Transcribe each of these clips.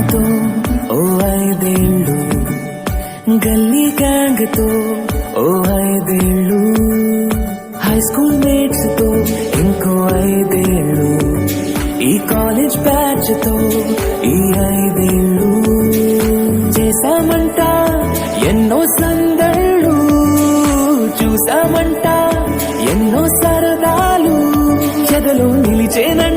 నాన్నతో ఓ ఐదేళ్ళు గల్లీ గ్యాంగ్తో ఓ ఐదేళ్ళు. హై స్కూల్ మేట్స్తో ఇంకో ఐదేళ్ళు. ఈ కాలేజ్ బ్యాచ్తో ఈ ఐదేళ్ళు. చేశామంట ఎన్నో సందళ్ళు చూసామంట ఎన్నో సరదాలు. చెదలు నిలిచేనంట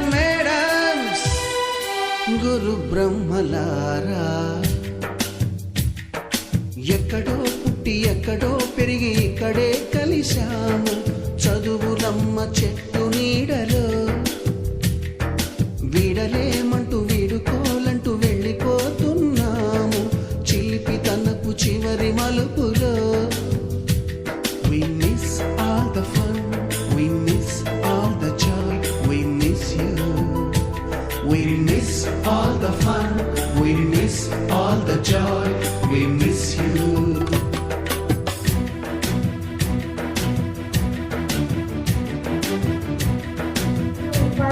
మేడమ్స్ గురు బ్రహ్మలారా. ఎక్కడో పుట్టి ఎక్కడో పెరిగి ఇక్కడే కలిశాము. చదువులమ్మ చెట్టు నీడలో. వీడలేమంటూ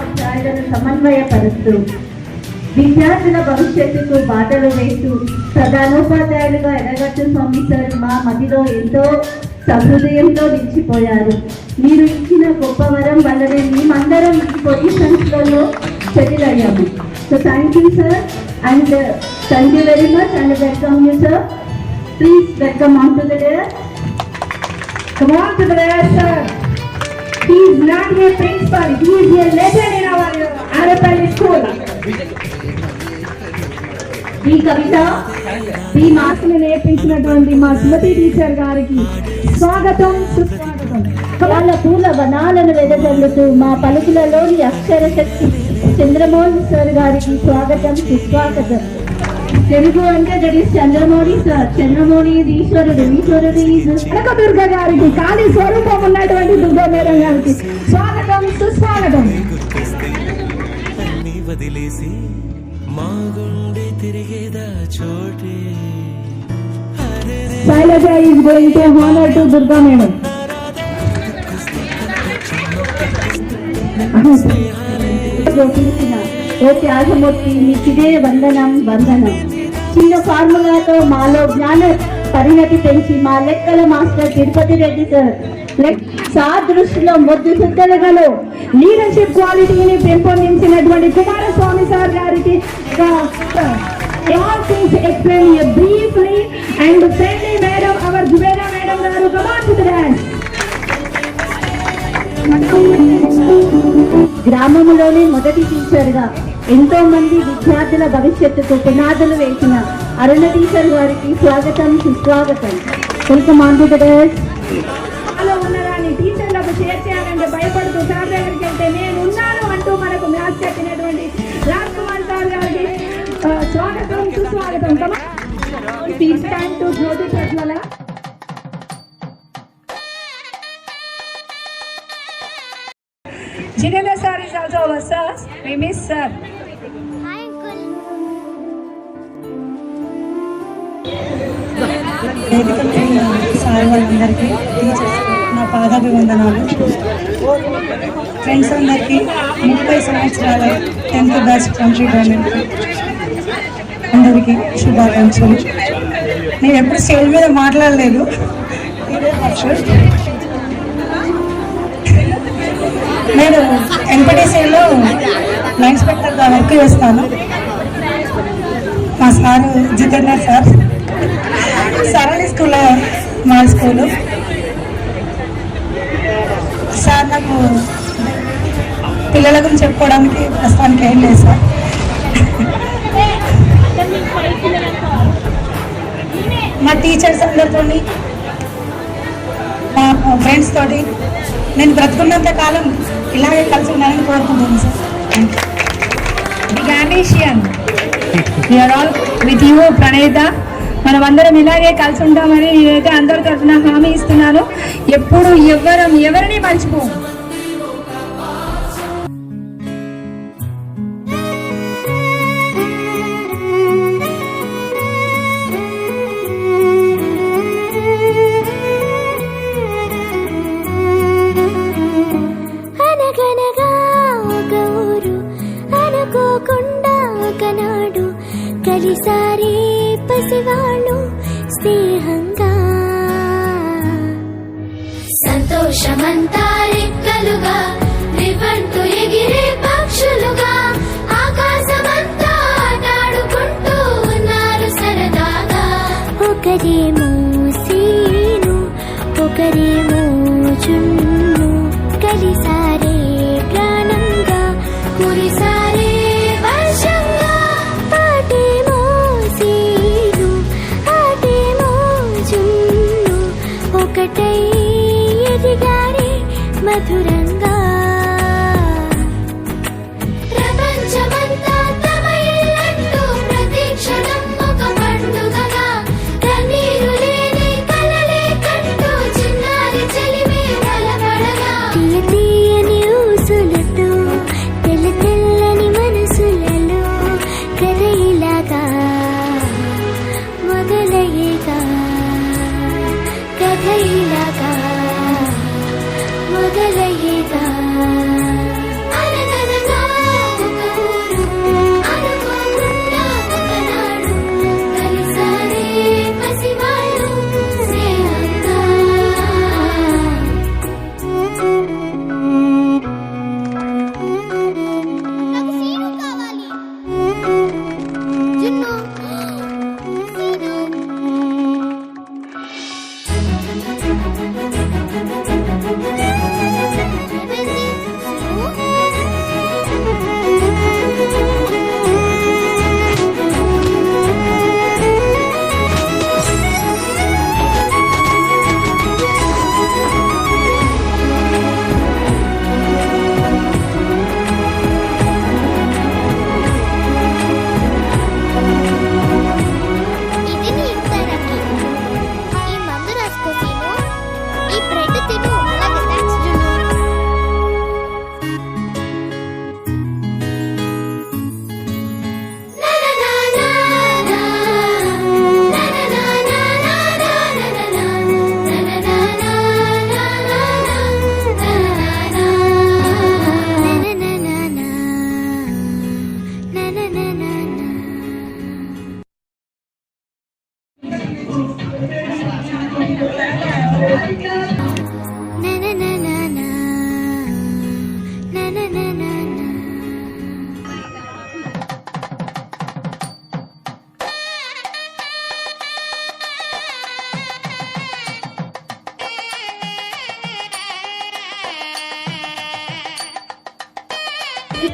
ఉపాధ్యాయులను సమన్వయపరుస్తూ విద్యార్థుల భవిష్యత్తుకు బాటలు వేస్తూ ప్రధానోపాధ్యాయులుగా ఎడగట్టు స్వామి సార్ మా మదిలో ఎంతో సహృదయంతో నిలిచిపోయారు. మీరు ఇచ్చిన గొప్ప వరం వల్లనే మేమందరం ఈ పొజిషన్స్లలో సెటిల్ అయ్యాము so thank you sir and thank you very much and welcome you sir please welcome on to the dais come on to the dais, sir He is not a principal. He is a legend in our ఈ కవిత ఈ మాస్ని నేర్పించినటువంటి మా Sumathi teacher గారికి స్వాగతం సుస్వాగతం వాళ్ళ పూల వనాలను వెదజల్లుతూ మా పలుకులలోని అక్షర శక్తి చంద్రమోహన్ సార్ గారికి స్వాగతం సుస్వాగతం తెలుగు అంటే that is Chandramouli sir. Chandramouli is ఈశ్వరుడు ఈశ్వరుడు. is- కనకదుర్గ గారికి కాళీ స్వరూపం ఉన్నటువంటి దుర్గా మేడం గారికి స్వాగతం సుస్వాగతం. వదిలేసి మా గుండె తిరిగేదా చోటే? Sailaja is going to honour to Durga madam పిలిచిన ఓ త్యాగమూర్తి మీకిదే వందనం వందనం. చిన్న ఫార్ములాతో మాలో జ్ఞాన పరిణతి పెంచి మా లెక్కల మాస్టర్ తిరుపతి రెడ్డి సార్. లెక్ సార్ దృష్టిలో మొద్దు సుద్దలుగలో లీడర్షిప్ క్వాలిటీని పెంపొందించినటువంటి కుమారస్వామి సార్ గారికి all things explain a briefly and friendly madam our Zubeda madam గారు come on to the dance. గ్రామంలోనే మొదటి టీచర్గా ఎంతో మంది విద్యార్థుల భవిష్యత్తుకు పునాదులు వేసిన అరుణ టీచర్ గారికి స్వాగతం సుస్వాగతం. వెల్కమ్ ఆన్ టు ఉన్నదాన్ని టీచర్లకు షేర్ చేయాలంటే భయపడుతూ సార్ దగ్గరికి వెళ్తే నేను ఉన్నాను అంటూ మనకు మ్యాథ్స్ చెప్పినటువంటి రాజ్ కుమార్ సార్ గారికి స్వాగతం సుస్వాగతం. టైం టు జ్యోతి ప్రజ్వల Jitendra sir is also our sir. We miss sir. వేదిక సార్ వాళ్ళందరికీ టీచర్స్ నా పాదాభివందనాలు. ఫ్రెండ్స్ అందరికీ ముప్పై సంవత్సరాల టెన్త్ బ్యాచ్ కంట్రీ గవర్నమెంట్ అందరికీ శుభాకాంక్షలు. నేను ఎప్పుడు స్టేజ్ మీద మాట్లాడలేదు. ఇదే ఫస్ట్ నేను ఎంపీటీసీలో లైన్ ఇన్స్పెక్టర్గా వర్క్ చేస్తాను. మా సారు జితేందర్ సార్. స్కూల్లో మా స్కూలు. సార్ నాకు పిల్లల గురించి చెప్పుకోవడానికి ప్రస్తుతానికి ఏం లేదు సార్. మా టీచర్స్ అందరితో మా ఫ్రెండ్స్ తోటి నేను బ్రతుకున్నంత కాలం ఇలాగే కలిసి ఉండాలని కోరుకుంటున్నాను sir. The you all with you ప్రణేత. మనం అందరం ఇలాగే కలిసి ఉంటామని నేనైతే అందరి తరఫున హామీ ఇస్తున్నాను. ఎప్పుడు ఎవరం ఎవరిని మర్చిపో అనగనగా అనుకోకుండా పసివాళ్ళు స్నేహంగా. సంతోషమంతా రెక్కలుగా రివంటు ఎగిరే పక్షులుగా ఆకాశమంతా ఆటాడుకుంటూ ఉన్నారు సరదాగా. ఒకరేమో సీను ఒకరేమో జున్ను కలిసారు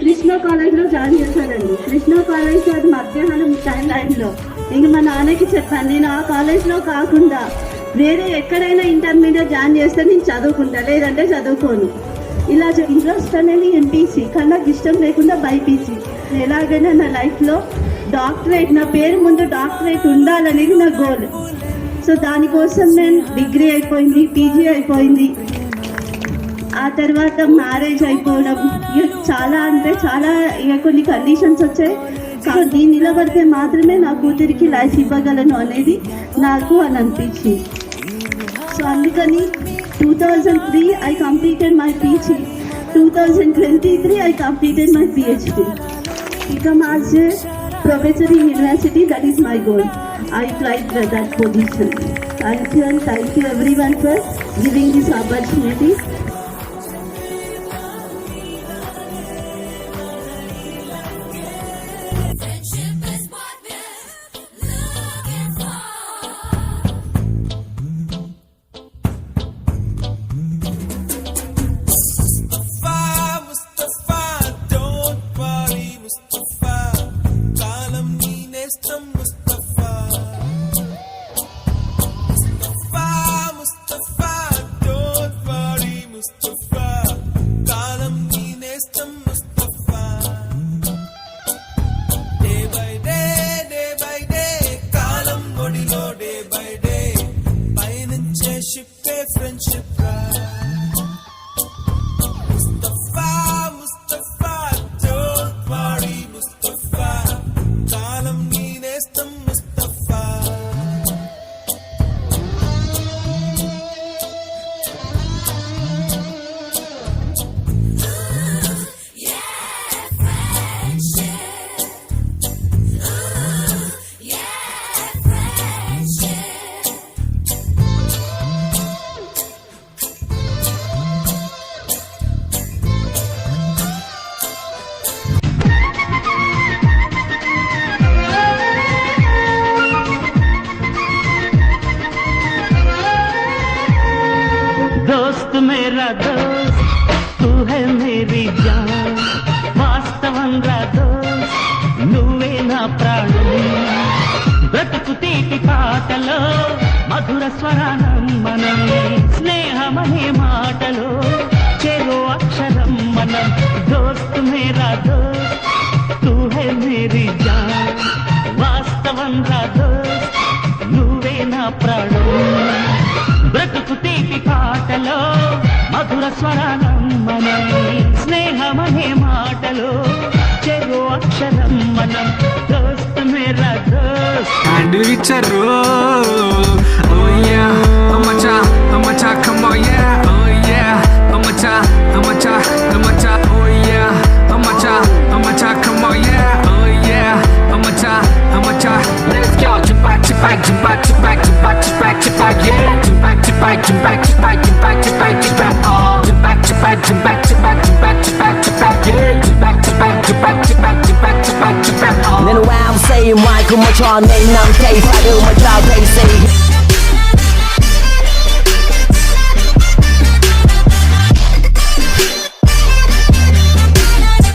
కృష్ణ కాలేజ్లో జాయిన్ చేశానండి. కృష్ణ కాలేజ్ అది మధ్యాహ్నం టైం లైన్లో ఇంక మా నాన్నకి చెప్పాను నేను ఆ కాలేజ్లో కాకుండా వేరే ఎక్కడైనా ఇంటర్మీడియట్ జాయిన్ చేస్తే నేను చదువుకుంటా లేదంటే చదువుకోను. ఇలా ఇంట్రెస్ట్ అనేది ఎంపీసీ కానీ నాకు ఇష్టం లేకుండా బైపీసీ. ఎలాగైనా నా లైఫ్లో డాక్టరేట్ నా పేరు ముందు డాక్టరేట్ ఉండాలనేది నా గోల్. సో దానికోసం నేను డిగ్రీ అయిపోయింది పీజీ అయిపోయింది. ఆ తర్వాత మ్యారేజ్ అయిపోవడం ఇక చాలా అంటే చాలా ఇక కొన్ని కండిషన్స్ వచ్చాయి సో దీన్ని నిలబడితే మాత్రమే నా కూతురికి లైఫ్ ఇవ్వగలను అనేది నాకు అని అనిపించింది సో అందుకని two thousand three I completed my PG two thousand twenty three I completed my PhD become as a professor in university, that is my goal. I tried for that position. Thank you and thank you everyone for giving this opportunity. Fair friendship, pride. మనసు తీపి పాటలో మధుర స్వరానం మనం స్నేహమనే మాటలో చెరో అక్షరం మనం దోస్త్ మేరా దోస్త్ తూ హే మేరీ జాన్ వాస్తవం రా దోస్త్ నువ్వే నా ప్రాణం. బ్రతుకు తీపి పాటలో మధుర స్వరానం మనం స్నేహమనే మాటలో చెరో అక్షరం And we roll. Oh yeah, I'm a cha, I'm a cha, come on, yeah. Oh yeah, I'm a cha, I'm a cha, I'm a cha. Oh yeah, I'm a cha, I'm a cha, come on, yeah. Oh yeah, I'm a cha, I'm a cha. Let's go, jump back, jump back, jump back, jump back, jump back, jump back, yeah. Jump back, jump back, jump back, jump back, jump back, jump back, jump back. Come on, try me, I'm safe. I do my.